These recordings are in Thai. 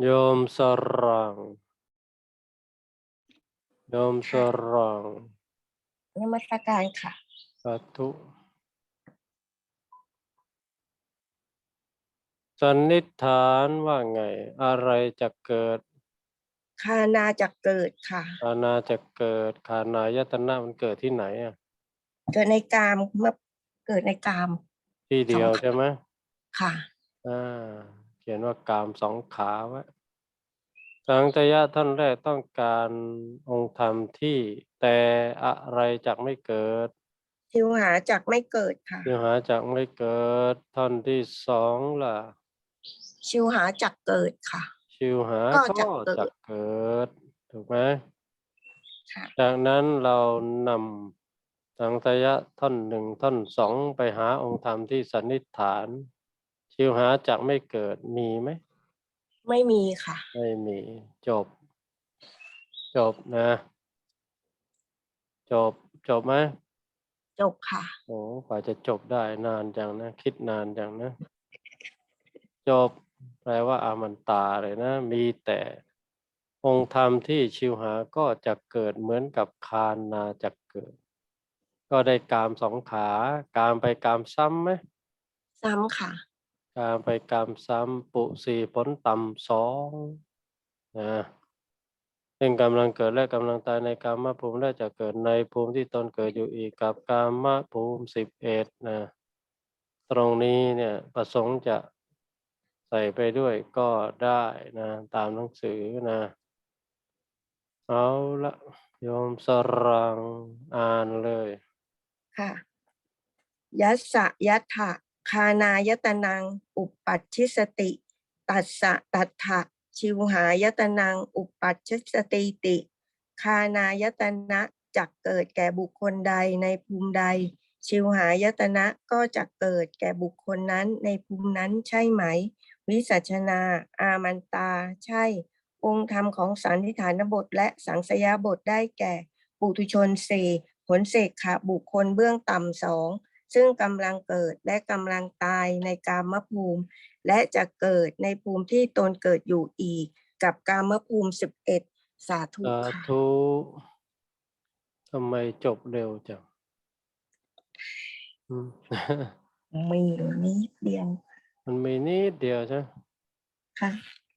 โยมสรังโยมสรังนมัสการค่ะ สาธุสันนิษฐานว่าไง อะไรจะเกิดคานาจะเกิดค่ะ อาณาจะเกิดขานายตนะมันเกิดที่ไหนอะ เกิดในกามเมื่อเกิดในกามที่เดียวสองขาใช่ไหมค่ะ อ่า เขียนว่ากามสองขาไว้สังตยะท่านแรกต้องการองค์ธรรมที่แต่อะไรจักไม่เกิดชิวหาจักไม่เกิดค่ะยังหาจักไม่เกิด ท่อนที่สองล่ะ ชิวหาจักเกิดค่ะ ชิวหาก็ก็จักเกิดจักเกิด ถูกไหมค่ะจากนั้นเรานำสังตยะท่อนหนึ่งท่อนสองไปหาองค์ธรรมที่สันนิษฐาน ชิวหาจักไม่เกิดมีไหม ไม่มีค่ะ ไม่มีจบ จบนะ จบจบไหมจบค่ะ โอ้กว่าจะจบได้นานจังนะ คิดนานจังนะ จบแปลว่าอามันตาเลยนะ มีแต่องค์ธรรมที่ชิวหาก็จะเกิดเหมือนกับคานนาจะเกิด ก็ได้กามสองขากามไปกามซ้ำไหมซ้ำค่ะ กามไปกามซ้ำปุสี่ผลต่ำสองนะซึ่งกำลังเกิดและกำลังตายในกามภูมิและจะเกิดในภูมิที่ตนเกิดอยู่อีกกับกามภูมิสิบเอ็ดนะตรงนี้เนี่ยประสงค์จะใส่ไปด้วยก็ได้นะตามหนังสือนะเอาละโยมสรังอ่านเลย ค่ะยัสสะยัตถะ คานายตนัง อุปัชชิสติ ตัสสะตัทธะชิวหายตนัง อุปปัชชิสติติ คานายตนะจักเกิดแก่บุคคลใดในภูมิใด ชิวหายตนะก็จะเกิดแก่บุคคลนั้นในภูมินั้นใช่ไหม วิสัชนา อามันตา ใช่ องค์ธรรมของสันนิฐานบทและสังสยาบทได้แก่ ปุถุชนสี่ผลเสกขะบุคคลเบื้องต่ำสอง ซึ่งกำลังเกิดและกำลังตายในกามภูมิ และจะเกิดในภูมิที่ตนเกิดอยู่อีก กับกามภูมิสิบเอ็ดสาธุสาค่ะธุทำไมจบเร็วจังอืมมีนิดเดียว มันมีนิดเดียวใช่ไหมค่ะ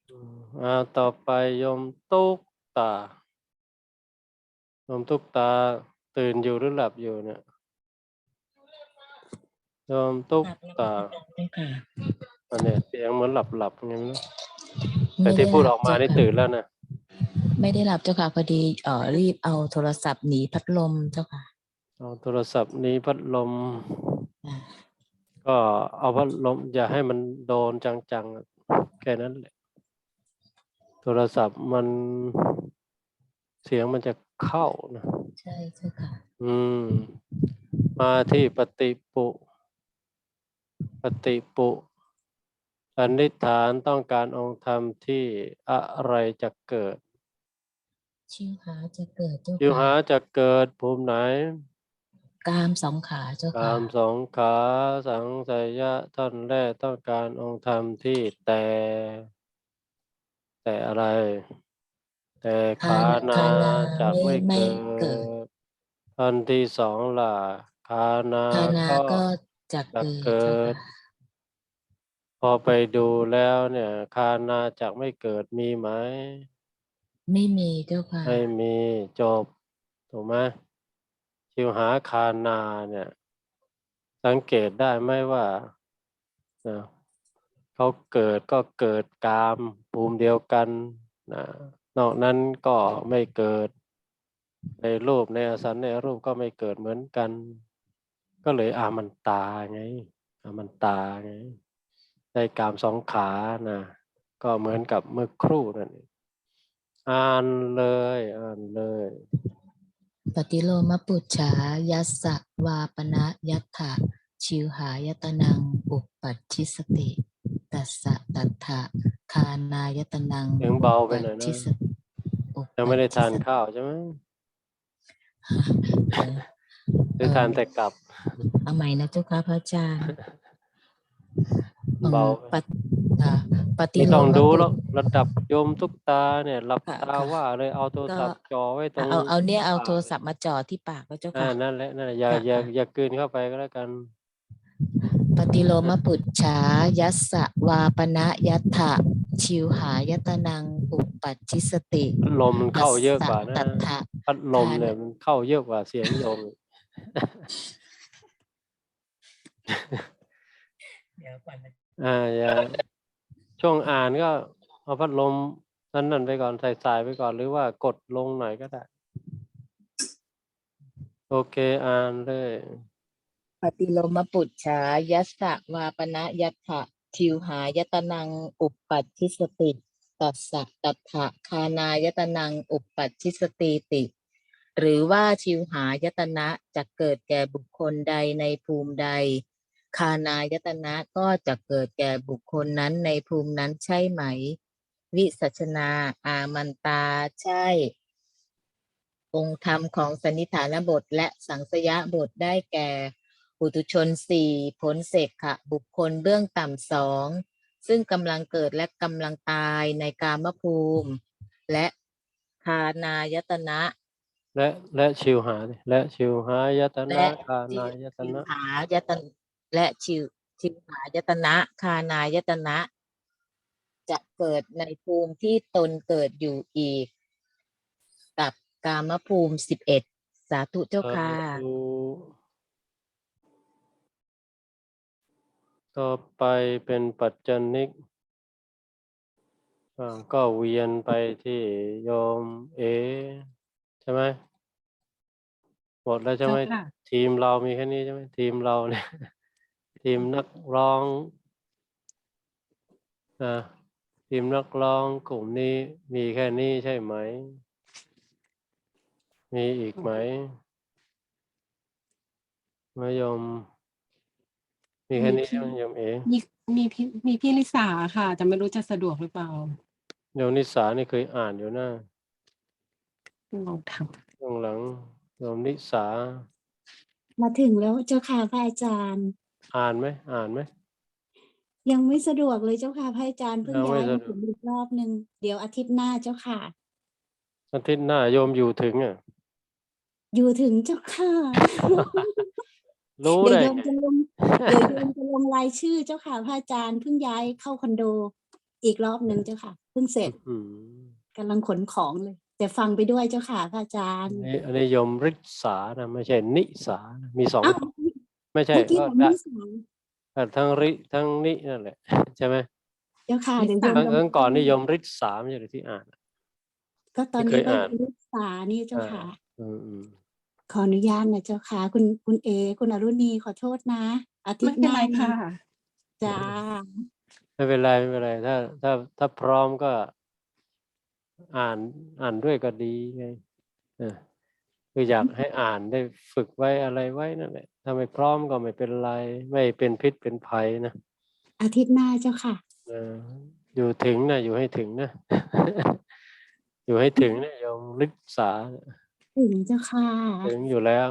อืมอ่าต่อไปโยมตุ๊กตาโยมตุ๊กตาตื่นอยู่หรือหลับอยู่เนี่ย โยมตุ๊กตาอันเนี้ยเสียงเหมือนหลับหลับๆไงไม่รู้แต่ที่พูดออกมานี่ตื่นแล้วนะไม่ได้หลับเจ้าค่ะพอดีเอ่อรีบเอาโทรศัพท์หนีพัดลมเจ้าค่ะเอาโทรศัพท์หนี้พัดลมอ่าก็เอาพัดลม อย่าให้มันโดนจังๆอะแค่นั้นแหละโทรศัพท์มันเสียงมันจะเข้านะใช่เจ้าค่ะ อืม มาที่ปฏิปุ ปฏิปุสันนิษฐานต้องการองค์ธรรมที่อะไรจะเกิด ชิวหาจะเกิดเจ้ายิวหาค่ะจะเกิดภูมิไหน กามสองขาเจ้าค่ะตามสองขาสังสยะท่อนแรกต้องการองค์ธรรมที่แต่ แต่อะไร แต่ขานาคานาจะไม่ไม่เกิเกิดดท่อนที่สองล่ะขานาคานาก็ ก็จะจะเกิดเกิเจ้าดค่ะพอไปดูแล้วเนี่ย คานาจะไม่เกิดมีไหม ไม่มีเจ้าค่ะ ไม่มีจบ ถูกไหมชิวหาคานาเนี่ย สังเกตได้ไหมว่านะเขาเกิดก็เกิดกามภูมิเดียวกันนะนอกนั้นก็ไม่เกิด ในรูปในอสันในรูปก็ไม่เกิดเหมือนกัน ก็เลยอามันตาไงอามันตาไงได้กามสองขานะก็เหมือนกับเมื่อครู่นั่นเองอ่านเลยอ่านเลย ปฏิโลมปุจฉายัสสะวาปนะยัตถะชิวหายตนังอุปปัชชิสติตัสสะตัทธะคานายตนังเสียงเบาไปหน่อยนะปัชชิสอุปยังไม่ได้ทานปัชชิสข้าวใช่ไหม เออหรือทานแต่กลับ เอาใหม่นะเจ้าค่ะพระอาจารย์เบาเอ่อปฏิค่ะปฏิไม่โลต้องมดูปุหรอกระดับโยมทุกตาเนี่ยหลับค่ะตาค่ะว่าเลยเอาโทรศัพท์จ่อไว้ตรงเอาเอาเนี่ยเอาปกโทรศัพท์มาจ่อที่ปากไว้เจ้าอ่าค่ะนั่นแหละนั่นแหละอย่าค่ะอย่าค่ะอย่ากลืนเข้าไปก็แล้วกันปฏิโลมปุจฉายัสสะวาปณะยัตถะชิวหายตนังอุปปัชชิสติพัดลมมันเข้าเยอะกว่านะตัสสะตัทธะพัดลมทานเนี่ยมันเข้าเยอะกว่าเสียงโยม เดี๋ยวก่อนนะอ่าอย่าช่วงอ่านก็เอาพัดลมนั่นนั่นไปก่อนใส่สายไปก่อนหรือว่ากดลงหน่อยก็ได้ โอเคอ่านเลยปฏิโลมปุจฉายัสสะวาปณะยัตถะชิวหายตนังอุปปัชชิสติตัสสะตัทธะคานายตนังอุปปัชชิสติติ หรือว่าชิวหายตนะจะเกิดแก่บุคคลใดในภูมิใด คานายตนะก็จะเกิดแก่บุคคลนั้นในภูมินั้นใช่ไหม วิสัชนา อามันตา ใช่ องค์ธรรมของสนนิฐานบทและสังสยบทได้แก่ปุถุชนสี่ผลเสกขะบุคคลเบื้องต่ำสองซึ่งกำลังเกิดและกำลังตายในกามภูมิ และคานายตนะ และและชิวหาดิและชิวหายตนะและกานายตชินะวหายตนและชิวชิวหายตนะ คานายตนะ จะเกิดในภูมิที่ตนเกิดอยู่อีก กับกามภูมิสิบเอ็ดสาธุเจ้าค่ะสาธุต่อไปเป็นปัจจนิกอ่าก็เวียนไปที่โยมเอใช่ไหมหมดแล้วใช่ไหมเจ้าค่ะทีมเรามีแค่นี้ใช่ไหมทีมเราเนี่ย ทีมนักร้องอ่าทีมนักร้องกลุ่มนี้มีแค่นี้ใช่ไหม มีอีกไหมมายม มีแค่นี้ใช่ไหมโยมเอมีมีพี่มีพี่ลิสาค่ะ แต่ไม่รู้จะสะดวกหรือเปล่าโยมนิสานี่เคยอ่านอยู่นะ ลองทช่วงหลังโยมนิสา มาถึงแล้วเจ้าค่ะพระอาจารย์ อ่านไหมอ่านไหมยังไม่สะดวกเลยเจ้าค่ะพระอาจารย์เพิ่งยังไม่ย้ายมาสะดวกถึงอีกรอบหนึ่งเดี๋ยวอาทิตย์หน้าเจ้าค่ะ อาทิตย์หน้าโยมอยู่ถึงอะอยู่ถึงเจ้าค่ะรู้เดี๋ยวได้โยมไงจะลงเดี๋ยวโยมจะลงรายชื่อเจ้าค่ะพระอาจารย์เพิ่งย้ายเข้าคอนโด อีกรอบหนึ่งเจ้าค่ะเพิ่งเสร็จอืมกำลังขนของเลย แต่ฟังไปด้วยเจ้าค่ะพระอาจารย์อันนี้อันนี้โยมริษานะไม่ใช่นิสานะมีสองอ้าวไม่ใช่เมื่อกี้ก็ผมได้ไม่สายแต่ทั้งริทั้งนินั่นแหละใช่ไหมเจ้าค่ะเดี๋ยวโยครั้งมครั้งก่อนนี่โยมริษาไม่ใช่หรือที่อ่าน ก็ตอนที่นี้เคยก็อ่านลูกษานี่เจ้าอ่าค่ะอืมอืมขออนุญาตนะเจ้าค่ะ คุณคุณเอ คุณอรุณีขอโทษนะอาำทิตไม่ย์เป็หนน้าไรค่ะจ้าไม่เป็นไรไม่เป็นไรถ้าถ้าถ้าพร้อมก็ อ่านอ่านด้วยก็ดีไงเออคืออยากให้อ่านได้ฝึกไว้อะไรไว้นั่นแหละถ้าไม่พร้อมก็ไม่เป็นไร ไม่เป็นพิษเป็นภัยนะอาทิตย์หน้าเจ้าค่ะเอออยู่ถึงนะอยู่ให้ถึงนะ อยู่ให้ถึงนะโยมฤทธาถึงเจ้าค่ะ ถึงอยู่แล้ว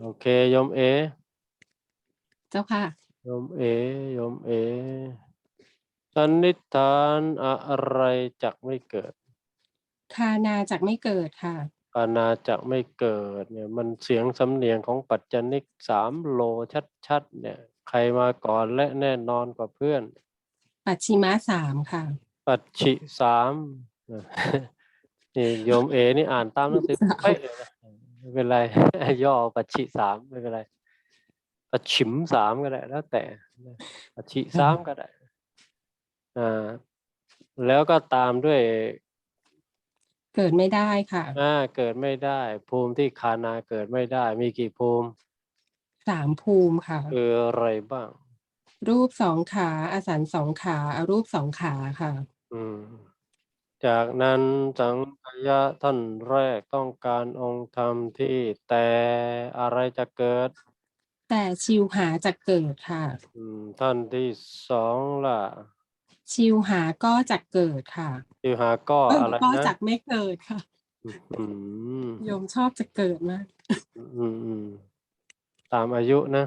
โอเคโยมเอ เจ้าค่ะโยมเอโยมเอสันนิษฐานอะไรจักไม่เกิด คานาจากไม่เกิดค่ะ ปานาจักไม่เกิดเนี่ยมันเสียงสำเนียงของปัจจนิกสามโลชัดๆเนี่ย ใครมาก่อนและแน่นอนกว่าเพื่อน ปัจฉิมะสามค่ะ ปัจฉิสามนะนี่โยมเอนี่อ่านตามหนังสือสามเป๊ะเลยนะไม่เป็นไร ย่อปัจฉิสามไม่เป็นไร ปัจฉิมสามก็ได้ แล้วแต่นะปัจฉิสามก็ได้อ่าแล้วก็ตามด้วย เกิดไม่ได้ค่ะ อ่าเกิดไม่ได้ ภูมิที่คานาเกิดไม่ได้ มีกี่ภูมิสามภูมิค่ะ คืออะไรบ้าง รูปสองขาอสันสองขาอารูปสองขาค่ะ อืม จากนั้นสังขยะท่านแรกต้องการองค์ธรรมที่แต่อะไรจะเกิด แต่ชิวหาจะเกิดค่ะ อืม ท่านที่สองล่ะ ชิวหาก็จะเกิดค่ะที่หาก็เอ้ยอะไรก็นะจะไม่เกิดค่ะอืมโยมชอบจะเกิดมากอืมอืมตามอายุนะ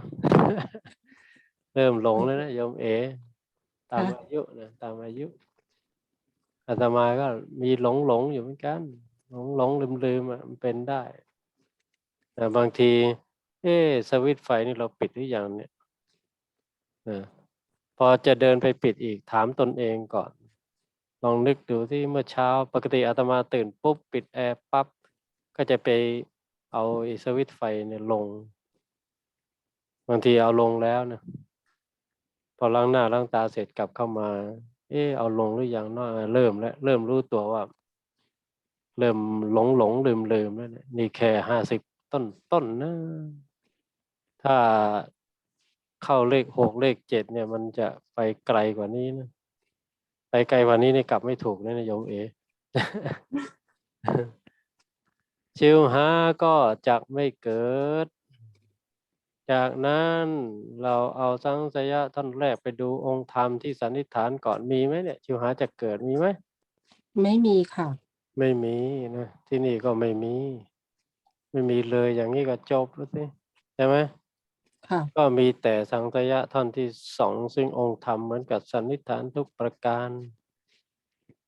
เริ่มหลงแล้วนะโยมเอ ตามค่ะอายุนะตามอายุอาตมาก็มีหลงหลงอยู่เหมือนกัน หลงหลงลืมลืมอะมันเป็นได้แต่บางที เอ๊ะสวิตช์ไฟนี่เราปิดหรือยังเนี่ยนะ พอจะเดินไปปิดอีกถามตนเองก่อน ลองนึกดูที่เมื่อเช้าปกติอาตมาตื่นปุ๊บปิดแอร์ปั๊บก็จะไปเอาอ้สวิตไฟเนี่ยลง บางทีเอาลงแล้วนะพอล้างหน้าล้างตาเสร็จกลับเข้ามา เออเอาลงหรือยังเนาเริ่มแล้วเริ่มรู้ตัวว่า เริ่มหลงหลงลืมลืมแล้วเนี่ยนี่แค่ห้าสิบต้นต้นนะ ถ้า เข้าเลขหกเลขเจ็ดเนี่ย มันจะไปไกลกว่านี้นะไปไกลกว่านี้นี่กลับไม่ถูกนะนะโยมเอชิวหาก็จักไม่เกิด จากนั้นเราเอาสังสยะท่อนแรกไปดูองค์ธรรมที่สันนิษฐานก่อนมีไหมเนี่ย ชิวหาจะเกิดมีไหมไม่มีค่ะ ไม่มีนะที่นี่ก็ไม่มี ไม่มีเลยอย่างนี้ก็จบแล้วสิใช่ไหม ค่ะ ก็มีแต่สังสยะท่อนที่สองซึ่งองค์ธรรมเหมือนกับสันนิษฐานทุกประการ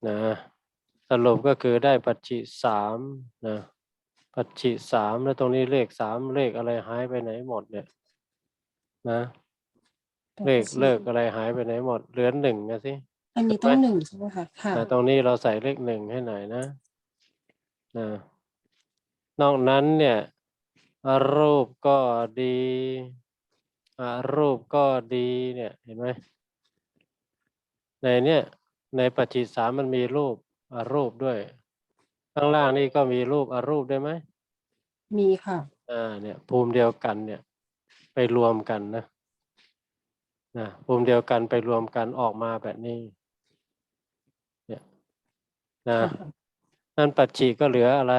นะสรุปก็คือได้ปัจจิสามนะปัจจิสามแล้วตรงนี้เลขสามเลขอะไรหายไปไหนหมดเนี่ยนะเลขเลิกอะไรหายไปไหนหมดเหลือหนึ่งนะสิอันนี้ถูกไหมต้องหนึ่งใช่ไหมคะค่ะแต่ตรงนี้เราใส่เลขหนึ่งให้หน่อยนะนะนอกนั้นเนี่ยอารูปก็ดีอา รูปก็ดีเนี่ยเห็นไหมในเนี่ยในปัจจิสามมันมีรูปอารูปด้วย ข้างล่างนี่ก็มีรูปอารูปได้ไหมมีค่ะอ่าเนี่ย ภูมิเดียวกันเนี่ย ไปรวมกันนะนะภูมิเดียวกันไปรวมกันออกมาแบบนี้ เนี่ยนะค่ะนั่นปัจจิก็เหลืออะไร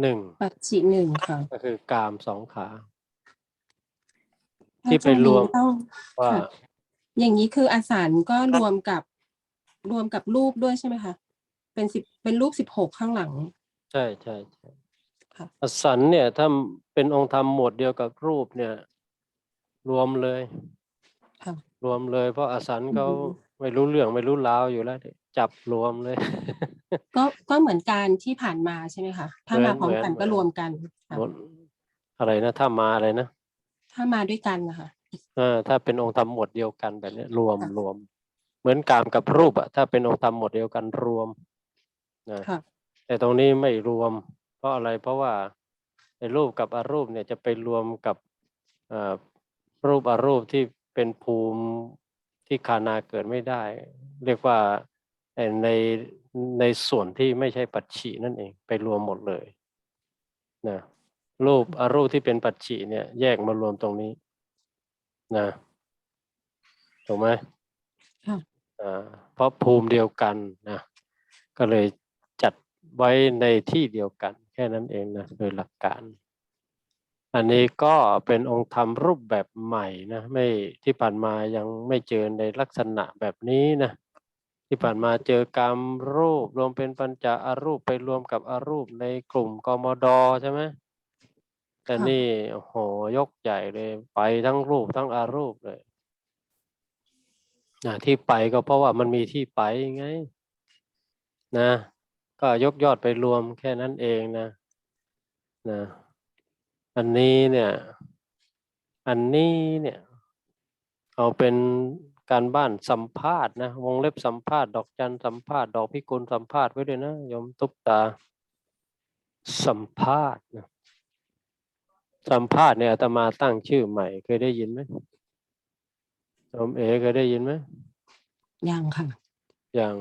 หนึ่งปัจจิหนึ่งค่ะ ก็คือกามสองขาถ้า ที่ไปรวมจะต้องว่า ค่ะอย่างนี้คืออาสารก็รวมกับรวมกับรูปด้วยใช่ไหมคะ เป็นสิบเป็นรูปสิบหกข้างหลัง ใช่ใช่ใช่ค่ะ อสันเนี่ยถ้าเป็นองค์ธรรมหมวดเดียวกับรูปเนี่ย รวมเลย ค่ะ รวมเลย เพราะอสันเขาอืมไม่รู้เรื่องไม่รู้ราวอยู่แล้วจับรวมเลย ก็ก็เหมือนการที่ผ่านมาใช่ไหมคะ ถ้าเหมือมานพร้อมกันเหมือน ก็รวมกันค่ะหมดอะไรนะถ้ามาอะไรนะ ถ้ามาด้วยกันนะคะเออถ้าเป็นองค์ธรรมหมวดเดียวกันแบบเนี้ยรวมค่ะรวม เหมือนกามกับรูปอะถ้าเป็นองค์ธรรมหมวดเดียวกันรวมนะค่ะแต่ตรงนี้ไม่รวม เพราะอะไรเพราะว่าในรูปกับอารูปเนี่ยจะไปรวมกับเอ่อรูปอารูปที่เป็นภูมิที่คานาเกิดไม่ได้ เรียกว่าเอ่อในในส่วนที่ไม่ใช่ปัจฉินั่นเอง ไปรวมหมดเลยนะ รูปอารูปที่เป็นปัจฉิเนี่ย แยกมารวมตรงนี้นะถูกไหมค่ะอ่าเพราะภูมิเดียวกันนะก็เลยจัดไว้ในที่เดียวกัน แค่นั้นเองนะโดยหลักการ อันนี้ก็เป็นองค์ธรรมรูปแบบใหม่นะไม่ที่ผ่านมายังไม่เจอในลักษณะแบบนี้นะที่ผ่านมาเจอกรรมรูปรวมเป็นปัญจอารูปไปรวมกับอารูปในกลุ่มกมดใช่ไหม แต่ค่ะ นี่โอ้โหยกใหญ่เลยไปทั้งรูปทั้งอารูปเลยนะที่ไปก็เพราะว่ามันมีที่ไปไง นะ ก็ยกยอดไปรวมแค่นั้นเองนะนะ อันนี้เนี่ย อันนี้เนี่ย เอาเป็นการบ้านสัมภาษณ์นะวงเล็บสัมภาษณ์ดอกจันสัมภาษณ์ดอกพิกุลสัมภาษณ์ไว้ด้วยนะโยมตุ๊กตาสัมภาษณ์นะ สัมภาษณ์เนี่ยอาตมาตั้งชื่อใหม่ เคยได้ยินไหมโยมเอเคยได้ยินไหมยังค่ะยัง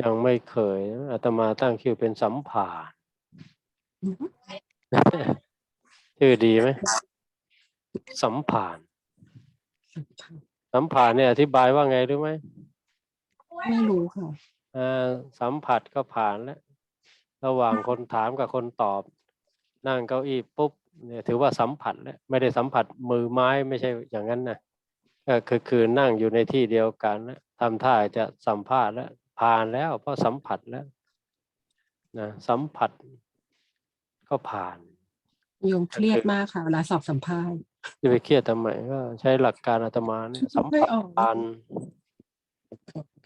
ยังไม่เคยนะอาตมาตั้งชื่อเป็นสัมภาษณ์อือฮึชื่อดีไหมสัมภาษณ์สัมภาษณ์เนี่ยอธิบายว่าไงรู้ไหมไม่รู้ค่ะอ่าสัมผัสก็ผ่านแล้วระหว่างคนถามกับคนตอบ นั่งเก้าอี้ปุ๊บเนี่ยถือว่าสัมผัสแล้วไม่ได้สัมผัสมือไม้ไม่ใช่อย่างนั้นนะก็คือคือนั่งอยู่ในที่เดียวกันแล้วทำท่าจะสัมภาษณ์แล้วผ่านแล้วเพราะสัมผัสแล้วนะสัมผัสก็ผ่านโยมเครียดมากค่ะเวลาสอบสัมภาษณ์จะไปเครียดทำไมก็ใช้หลักการอาตมาเนี่ยสัมไม่ผัสออกปัน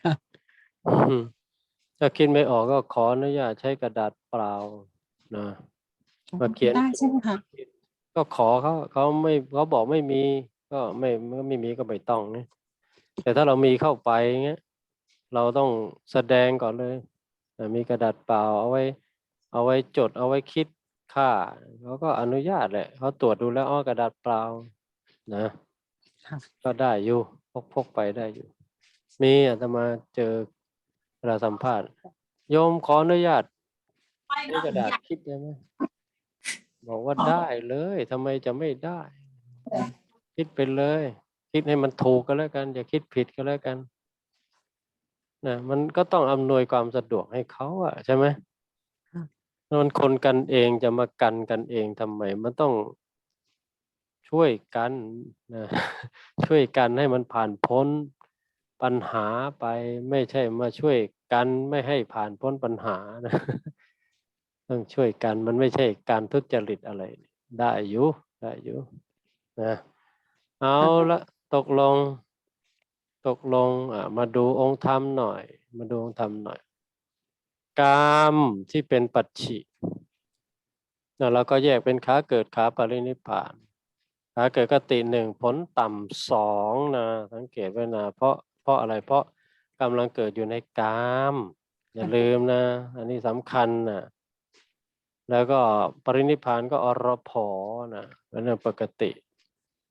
ค่ะอืมถ้าคิดไม่ออกก็ขออนุญาตใช้กระดาษเปล่านะ มาเขียนได้ใช่ไหมคะก็ขอเขาเขาไม่เขาบอกไม่มี ก็ไม่ก็ไม่มีก็ไม่ต้องเนี่ยแต่ถ้าเรามีเข้าไปเงี้ยเราต้องแสดงก่อนเลยอะมีกระดาษเปล่าเอาไว้ เอาไว้จดเอาไว้คิดค่าเขาก็อนุญาตแหละเขาตรวจดูแล้วอ้อกระดาษเปล่านะค่ะก็ได้อยู่พกพกไปได้อยู่ มีอาตมาเจอเวลาสัมภาษณ์โยมขออนุญาตใช้กระดาษคิดได้ไหม บอกว่าได้เลยทำไมจะไม่ได้ คิดไปเลย คิดให้มันถูกก็แล้วกัน อย่าคิดผิดก็แล้วกันนะมันก็ต้องอำนวยความสะดวกให้เขาอะใช่ไหมค่ะมันคนกันเองจะมากันกันเองทำไมมันต้องช่วยกันนะช่วยกันให้มันผ่านพ้นปัญหาไปไม่ใช่มาช่วยกันไม่ให้ผ่านพ้นปัญหานะ ต้องช่วยกันมันไม่ใช่การทุจริตอะไร ได้อยู่ได้อยู่นะเอาละตกลง ตกลงอะมาดูองค์ธรรมหน่อย มาดูองค์ธรรมหน่อย กามที่เป็นปัจฉินะเราก็แยกเป็นขาเกิดขาปรินิพานขาเกิดกติหนึ่งผลต่ำสองนะสังเกตไว้นะเพราะเพราะอะไรเพราะกำลังเกิดอยู่ในกาม อย่าลืมนะ อันนี้สำคัญนะ แล้วก็ปรินิพพานก็อรพอนะเป็นเรื่องปกติ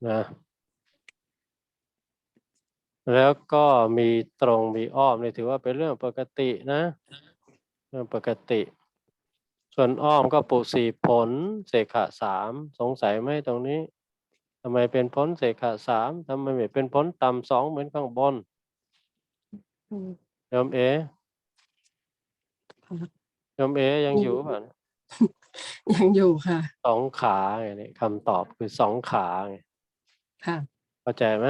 นะแล้วก็มีตรงมีอ้อมนี่ถือว่าเป็นเรื่องปกตินะ เรื่องปกติ ส่วนอ้อมก็ปุสี่ผลเสกขะสามสงสัยไหมตรงนี้ทำไมเป็นพ้นเสกขะสามทำไมไม่เป็นพ้นต่ำสองเหมือนข้างบนอืมโยมเอค่ะโยมเอยังมีอยู่ป่ะ ยังอยู่ค่ะ สองขาไงนี่คำตอบคือสองขาไงค่ะ เข้าใจไหม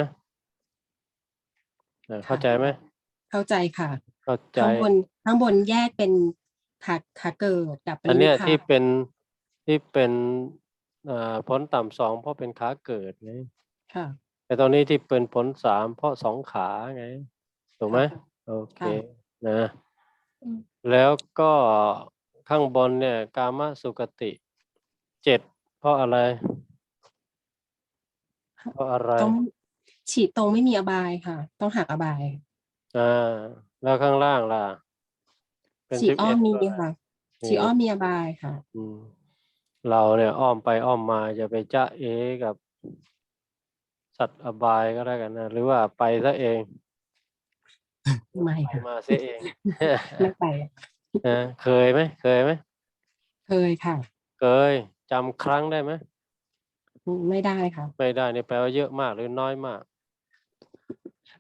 เออเข้าค่ะใจไหมเข้าใจค่ะ เข้าใจ ข้างบนข้างบนแยกเป็นขาขาเกิดกับปอันริเนี้นิยพพาที่นเป็นที่เป็นอ่าผลต่ำสองเพราะเป็นขาเกิดไงค่ะ แต่ตอนนี้ที่เป็นผลสามเพราะสองขาไงถูกไหมค่ะโอเคค่ะนะอืมแล้วก็ ข้างบนเนี่ยกามสุกติเจ็ดเพราะอะไร เพราะอะไรต้องฉีดตรงไม่มีอบายค่ะ ต้องหักอบายอ่าแล้วข้างล่างล่ะเป็นฉีดอ้อม11มีเพราะอะไรค่ะมีฉีดอ้อมมีอบายค่ะ อืมเราเนี่ยอ้อมไปอ้อมมาจะไปจ้าเอกับสัตว์อบายก็ได้กันนะหรือว่าไปซะเองไม่ไปค่ะมาเสียเองไม่ไป นะเคยไหมเคยไหมเคยค่ะ เคยจำครั้งได้ไหมไม่ได้ค่ะ ไม่ได้เนี่ยแปลว่าเยอะมากหรือน้อยมาก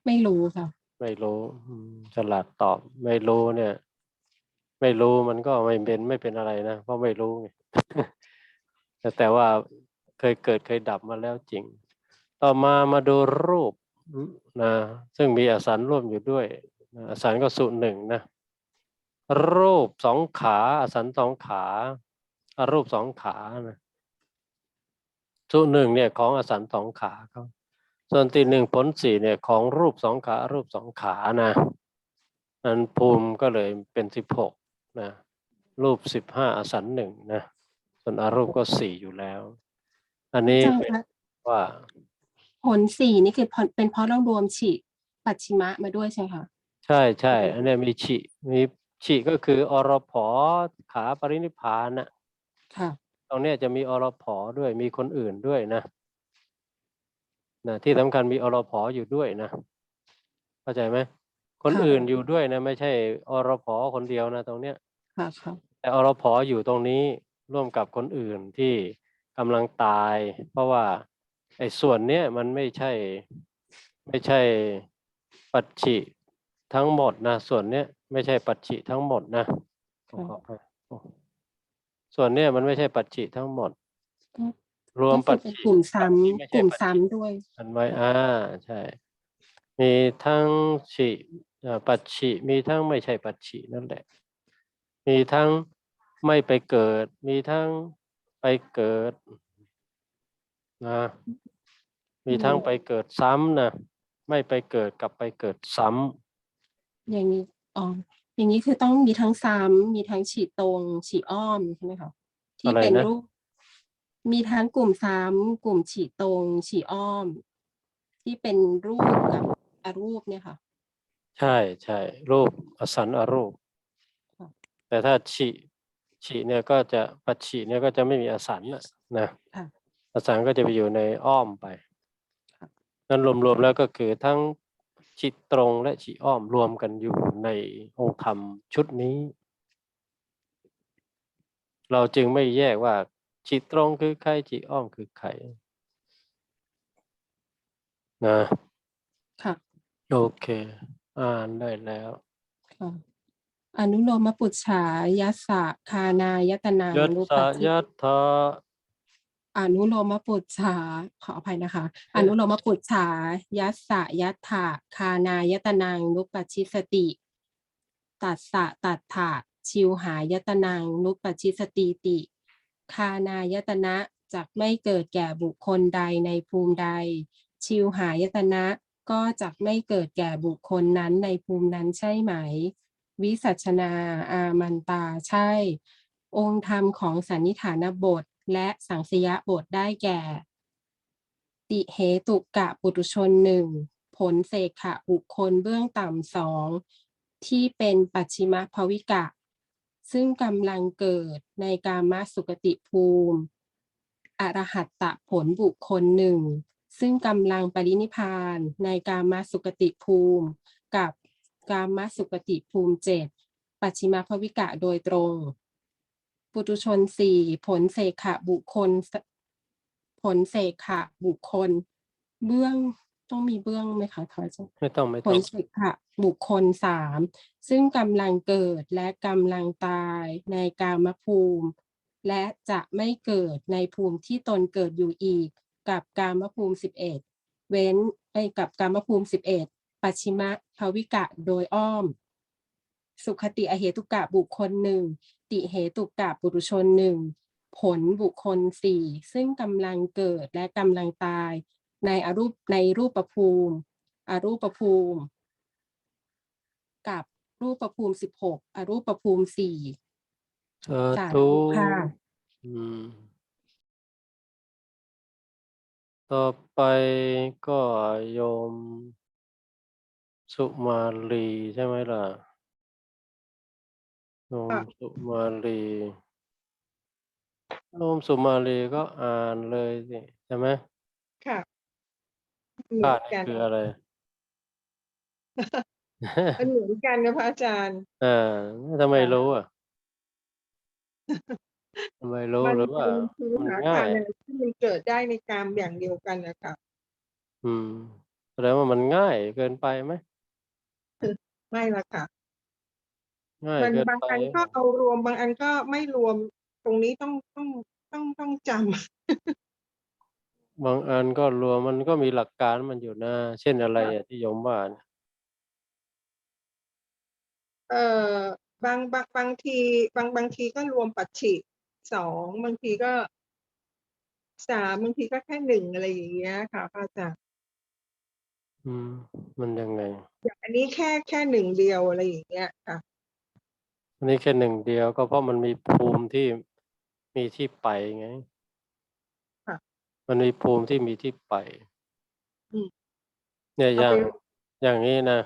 ไม่รู้ค่ะ ไม่รู้อืมฉลาดตอบ ไม่รู้เนี่ย ไม่รู้มันก็ไม่เป็นไม่เป็นอะไรนะเพราะไม่รู้ไง แต่แต่ว่าเคยเกิดเคยดับมาแล้วจริง ต่อมามาดูรูปนะซึ่งมีอสันร่วมอยู่ด้วยนะอสันก็สุหนึ่งนะ รูปสองขาอสันสองขาอารูปสองขานะสุหนึ่งเนี่ยของอสันสองขาเขาส่วนตีหนึ่งผลสี่เนี่ยของรูปสองขารูปสองขานะนั้นภูมิก็เลยเป็นสิบหกนะรูปสิบห้าอสันหนึ่งนะส่วนอารูปก็สี่อยู่แล้ว อันนี้เจ้าเป็นค่ะว่า ผลสี่นี่คือเพราะเป็นเพราะเรารวมฉีดปัจฉิมะมาด้วยใช่ไหมคะใช่ใช่โอเคอันเนี้ยมีฉิมี ฉิก็คืออรพขาปรินิพพานนะค่ะตรงเนี้ยจะมีอรพด้วยมีคนอื่นด้วยนะนะที่สำคัญมีอรพอยู่ด้วยนะเข้าใจไหมคนค่ะอื่นอยู่ด้วยนะ ไม่ใช่อรพคนเดียวนะ ตรงเนี้ยค่ะค่ะแต่อรพอยู่ตรงนี้ร่วมกับคนอื่นที่กำลังตาย เพราะว่าไอ้ส่วนเนี้ยมันไม่ใช่ ไม่ใช่ปัจฉิทั้งหมดนะส่วนเนี้ย ไม่ใช่ปัจฉิทั้งหมดนะขอขออภัยโอ้ส่วนเนี้ยมันไม่ใช่ปัจฉิทั้งหมดอืมรวมก็ปัจคือเป็นฉิกลุ่มซ้ปัจฉิไม่ำกใช่ลุ่มปัจฉิซ้ำด้วยอันไว้อ่าใช่ มีทั้งฉิอ่าปัจฉิมีทั้งไม่ใช่ปัจฉินั่นแหละ มีทั้งไม่ไปเกิด มีทั้งไปเกิดนะมีทั้งไปเกิดซ้ำนะไม่ไปเกิดกับไปเกิดซ้ำอย่างนี้ อ๋ออย่างนี้คือต้องมีทั้งซ้ำมีทั้งฉีดตรงฉีดอ้อมใช่ไหมคะที่อะไรเป็นนะ รูป มีทั้งกลุ่มซ้ำกลุ่มฉีดตรงฉีดอ้อม ที่เป็นรูปกับอรูปเนี่ยค่ะ ใช่ใช่รูปอสันอรูป ค่ะ แต่ถ้าฉีฉีเนี่ยก็จะปัจฉิเนี่ยก็จะไม่มีอสันน่ะนะค่ะอสันก็จะไปอยู่ในอ้อมไปค่ะ นั้นรวมๆแล้วก็คือทั้ง ฉีตรงและฉีอ้อมรวมกันอยู่ในองค์ธรรมชุดนี้ เราจึงไม่แยกว่าฉีตรงคือใครฉีอ้อมคือใครนะค่ะโอเค อ่านได้แล้วค่ะอนุโลมปุจฉายัสสะคานายตนายัตนุสะปัสสิยัตถะ อนุโลมปุจฉาขออภัยนะคะ อนุโลมปุจฉายัสสะยัตถะคานายตนังนุปัชชิสติ ตัสสะตัตถะชิวหายตนังนุปัชชิสติติ คานายตนะจักไม่เกิดแก่บุคคลใดในภูมิใด ชิวหายตนะก็จักไม่เกิดแก่บุคคลนั้นในภูมินั้นใช่ไหม วิสัชนาอามันตาใช่ องค์ธรรมของสันนิฐานบท และสังสยบทได้แก่ ติเหตุกะปุตุชนหนึ่งผลเสกขะบุคคลเบื้องต่ำสองที่เป็นปัจฉิมภวิกะ ซึ่งกำลังเกิดในกามสุกติภูมิอรหัตตะผลบุคคลหนึ่งซึ่งกำลังปรินิพานในกามสุกติภูมิ กับกามสุกติภูมิเจ็ดปัจฉิมภวิกะโดยตรง ปุตุชนสี่ผลเสกขะบุคคลสผลเสกขะบุคคล เบื้องต้องมีเบื้องไหมคะทอยจะไม่ต้องไม่ผต้อลงเสกขะบุคคลสามซึ่งกำลังเกิดและกำลังตายในกามภูมิ และจะไม่เกิดในภูมิที่ตนเกิดอยู่อีก กับกามภูมิสิบเอ็ดเว้นไอ้ยกับกามภูมิสิบเอ็ดปัจฉิมภวิกะโดยอ้อม สุขติอเหตุกะบุคคลหนึ่งติเหตุกะปุรุชนหนึ่งผลบุคคลสี่ซึ่งกำลังเกิดและกำลังตาย ในอรูปในรูปภูมิ อรูปภูมิ กับรูปภูมิสิบหกอรูปภูมิสี่สาสาธุธุค่ะอืมต่อไปก็โยม สุมาลีใช่ไหมล่ะ โยมสุมาลีโยมสุมาลีก็อ่านเลยสิใช่ไหมค่ะเหมืธาอนตุกันคืออะไร มันเหมือนกันนะพระอาจารย์ อ่าทำไมค่ะรู้อะทำไมรู้มันหรือว่า เป็นคือมันหาง่าทายงที่มันเกิดได้ในกามอย่างเดียวกันนะคะอืมแสดงว่ามันง่ายเกินไปไหมไม่ละค่ะ ง่ายมันเกินบางไปอันก็เอารวมบางอันก็ไม่รวมตรงนี้ต้องต้องต้องต้องจำบางอันก็รวมมันก็มีหลักการมันอยู่นะเช่นอะไรอะที่โยมว่าเนี่ยเอ่อบางบางบางทีบางบางทีก็รวมปัจฉิสองบางทีก็สามบางทีก็แค่หนึ่งอะไรอย่างเงี้ยค่ะพระอาจารย์อืม มันยังไง อย่างอันนี้แค่แค่หนึ่งเดียวอะไรอย่างเงี้ยค่ะ อันนี้แค่หนึ่งเดียวก็เพราะมันมีภูมิที่มีที่ไปไงค่ะมันมีภูมิที่มีที่ไปอืมเนี่ยอเอาย่างไปอย่างนี้นะ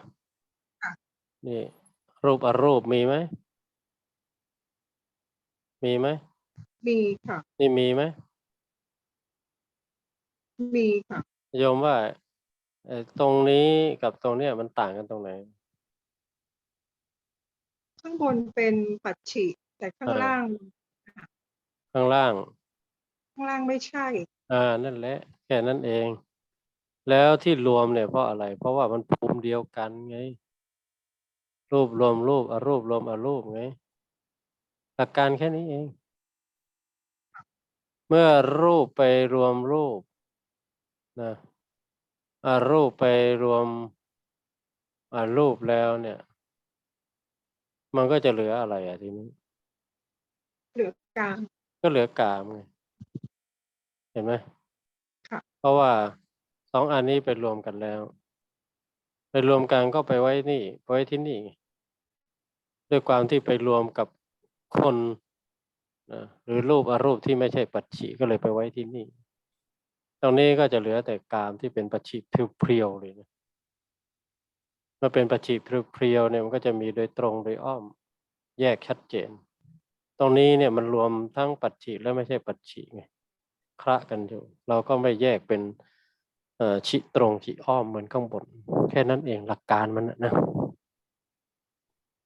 ค่ะนี่ รูปอรูปมีไหม มีไหม มีค่ะ นี่มีไหม มีค่ะ โยมว่าเอ่อตรงนี้กับตรงเนี้ยมันต่างกันตรงไหน ข้างบนเป็นปัจฉิแต่ข้างเออล่าง ข้างล่าง ข้างล่างไม่ใช่ อ่า นั่นแหละ แค่นั้นเอง แล้วที่รวมเนี่ยเพราะอะไร เพราะว่ามันภูมิเดียวกันไง รูปรวมรูปอรูปรวมอรูปไง หลักการแค่นี้เอง เมื่อรูปไปรวมรูปนะอารูปไปรวมอารูปแล้วเนี่ย มันก็จะเหลืออะไรอะทีนี้ เหลือกลาง ก็เหลือกามไงเห็นไหมค่ะ เพราะว่าสองอันนี้ไปรวมกันแล้ว ไปรวมกันก็ไปไว้นี่ไปไว้ที่นี่ ด้วยความที่ไปรวมกับคนนะหรือรูปอารูปที่ไม่ใช่ปัจฉิก็เลยไปไว้ที่นี่ ตรงนี้ก็จะเหลือแต่กามที่เป็นปัจฉิเพียวๆเลยนะ เมื่อเป็นปัจฉิเพียวๆเนี่ยมันก็จะมีโดยตรงโดยอ้อม แยกชัดเจน ตรงนี้เนี่ยมันรวมทั้งปัจฉิและไม่ใช่ปัจฉิไงคละกันอยู่ เราก็ไม่แยกเป็นเอ่อฉิตรงฉิอ้อมเหมือนข้างบน แค่นั้นเองหลักการมันน่ะนะ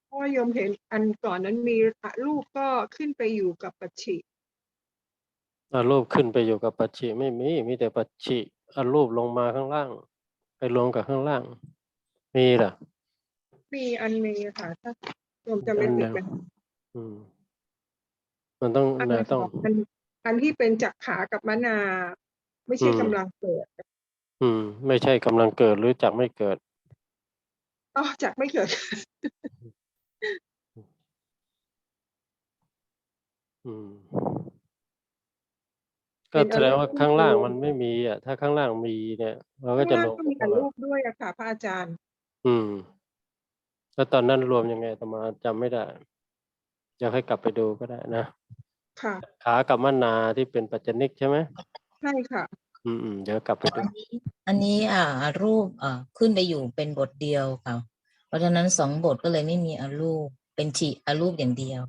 เพราะว่าโยมเห็นอันก่อนนั้นมีอรูปก็ขึ้นไปอยู่กับปัจฉิอารูปขึ้นไปอยู่กับปัจฉิไม่มีมีแต่ปัจฉิอารูปลงมาข้างล่าง ไปรวมกับข้างล่าง มีเหรอ มีอันหนึงอะค่ะถ้าโยมจะไม่ผิดนะอืม มันต้องอันนะต้อง อันอันที่เป็นจักขากับมะนา ไม่ใช่อืม กำลังเกิดอืม ไม่ใช่กำลังเกิดหรือจักไม่เกิด อ๋อจักไม่เกิด อืม ก็เป็นแสดงว่าอรูปข้างล่างรวมมันไม่มีอะ ถ้าข้างล่างมีเนี่ย เราก็ข้างจะล่างรวมก็กับมีแต่ข้างล่างรูปด้วยอะค่ะพระอาจารย์ อืม แล้วตอนนั้นรวมยังไงอาตมาจำไม่ได้ อยากให้กลับไปดูก็ได้นะ ค่ะ ขากับมะนาที่เป็นปัจจนิกใช่ไหมใช่ค่ะ อืมอืมเดี๋ยวกลับไปดู อันนี้อันนี้อ่ารูปอ่าขึ้นไปอยู่เป็นบทเดียวค่ะ เพราะฉะนั้นสองบทก็เลยไม่มีอารูปเป็นฉีอารูปอย่างเดียว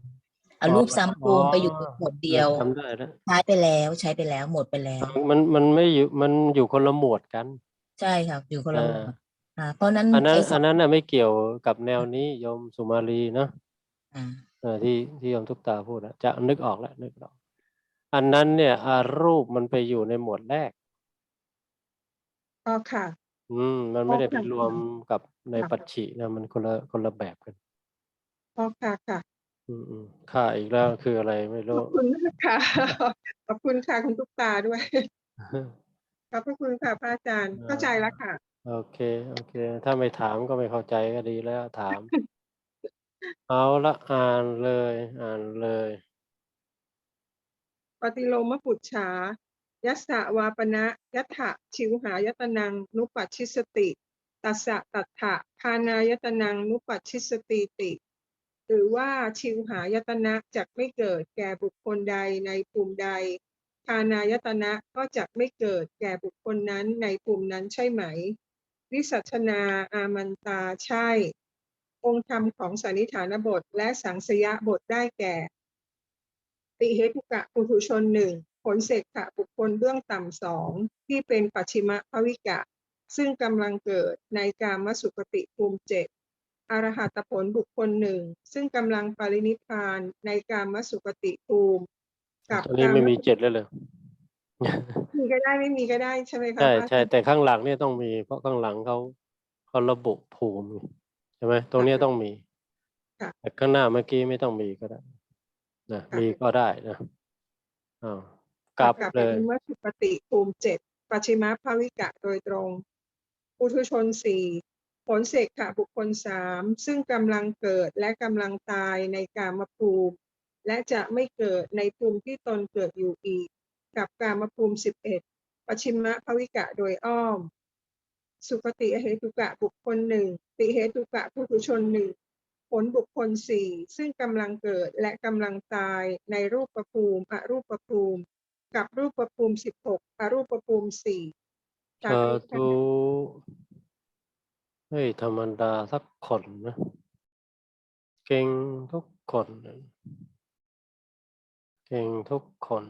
อารูปซ้ำปูนไปอยู่เป็นบทเดียวจำได้แล้วใช้ไปแล้วใช้ไปแล้วหมดไปแล้ว มันมันไม่อยู่มันอยู่คนละหมวดกัน ใช่ค่ะ อยู่คนละหมวด อ่าอ่าเพราะนั้นอันนั้นไสอังนนั้นน่ะไม่เกี่ยวกับแนวนี้โยมสุมาลีเนาะอ่าเออที่ที่โยมทุกตาพูดนะจะนึกออกแล้วนึกออก อันนั้นเนี่ยอารูปมันไปอยู่ในหมวดแรก อ๋อค่ะ อืม มันไม่ได้ไปค่ะรวมกับในค่ะปัจฉินะมันคนละคนละแบบกัน อ๋อค่ะค่ะ อืมอืมค่าอีกแล้วคืออะไรไม่ขรู้ อบคุณมากค่ะ ขอบคุณค่ะคุณตุ๊กตาด้วย ขอบพระคุณค่ะพระอาจารย์อ่าเข้าใจแล้วค่ะ โอเค โอเค ถ้าไม่ถามก็ไม่เข้าใจก็ดีแล้วถาม เอาละอ่านเลย อ่านเลย ปฏิโลมปุจฉายัสสะวาปนะยัตถะชิวหายตนัง นุปัชชิสติตัสสะตัตถะคานายตนัง นุปัชชิสติติ หรือว่าชิวหายตนะจักไม่เกิดแก่บุคคลใดในภูมิใดคานายตนะก็จักไม่เกิดแก่บุคคลนั้นในภูมินั้นใช่ไหม วิสัชนาอามันตาใช่ องค์ธรรมของสันนิฐานบท และสังสยบทได้แก่ ติเหตุกะปุถุชนหนึ่งผลเสกขะบุคคลเบื้องต่ำสองที่เป็นปัจฉิมภวิกะ ซึ่งกำลังเกิดในกามสุขติภูมิเจ็ดอรหัตผลบุคคลหนึ่งซึ่งกำลังปรินิพพานในกามสุขติภูมิ กับตอนนี้ไม่มีเจ็ดแล้วเลย มีก็ได้ไม่มีก็ได้ใช่ไหมคะใช่พระใช่อาจารย์แต่ข้างหลังเนี่ยต้องมีเพราะข้างหลังเขาเขาระบุภูมิใช่ไหมตรงเนี้ยต้องมีค่ะแต่ข้างหน้าเมื่อกี้ไม่ต้องมีก็ได้นะค่ะมีก็ได้นะอ้าวกลับกับเลยปริมสุปฏิภูมิเจ็ดปัจฉิมภวิกะโดยตรงปุถุชนสี่ผลเสกขะบุคคลสามซึ่งกำลังเกิดและกำลังตายในกามภูมิ และจะไม่เกิดในภูมิที่ตนเกิดอยู่อีก กับกามภูมิสิบเอ็ดปัจฉิมภวิกะโดยอ้อม สุคติเหตุกะบุคคลหนึ่งติเหตุกะปุถุชนหนึ่งผลบุคคลสี่ซึ่งกำลังเกิดและกำลังตายในรูปภูมิอรูปภูมิ กับรูปภูมิสิบหกอรูปภูมิสี่สาธุเฮ้ยธรรมดาสักคนนะ เก่งทุกคนนะเก่งทุกคน